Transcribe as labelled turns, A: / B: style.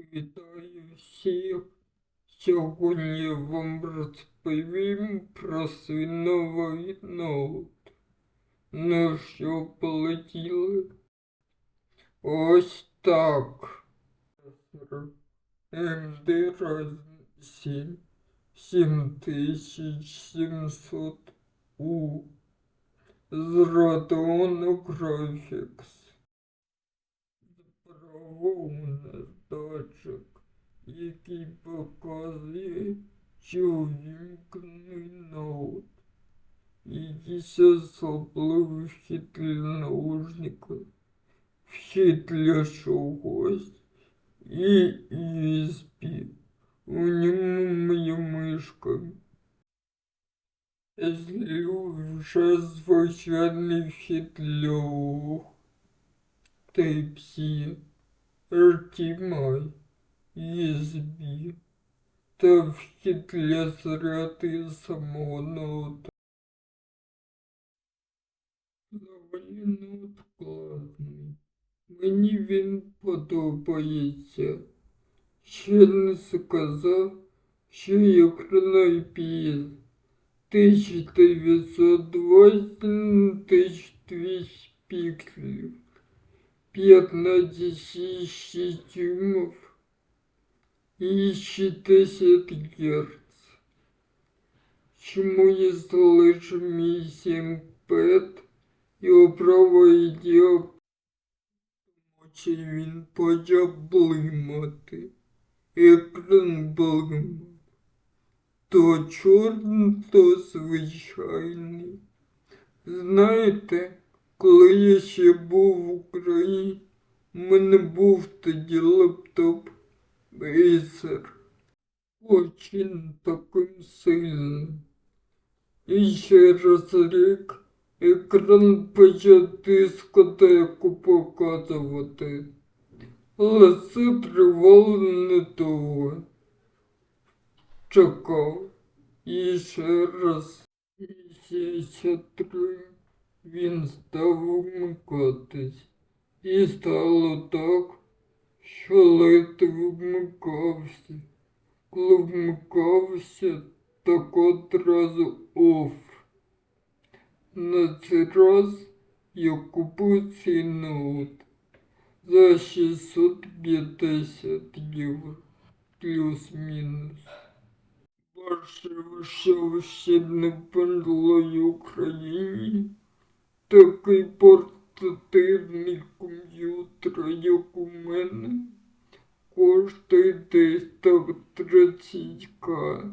A: Вітаю всіх. Сьогодні вам розповім про свій ноут. Ну що, полетіли? Ось так. AMD Ryzen 7 7700U з Radeon Graphics. Справа у нас датчик, який показує, що вімкнений ноут. Якісь особливий вхід для наушників, вхід для чогось і USB. У ньому моя мишка. Злю вже звичайний вхід для Type-C, RTMI, USB та вхід для зарядки самого ноута. Доволі ноут класний. Мені він подобається. Ще не сказав, що екран IPS 1920 на 1200 пікселів. 15 дюймов і 60 Гц. Чому я залишив мій 7 пет і обрав ідею, тому що він почав блимати. Екран блимав. То чорний, то звичайний. Знаєте, коли я ще був в Україні, у мене був тоді лептоп Acer. Очень таким сильним. І через рік екран почав дискотеку показувати. Але це тривало недовго. Чекав. І ще раз. І 63 він став вмикатись. І стало так, що ледь вмикався. Коли вмикався, так одразу оф. На цей раз я купив цей ноут за 650 євро плюс-мінус. Що ще не пендлої Україні такий портативний комп'ютер, як у мене, коштує десь так 30к.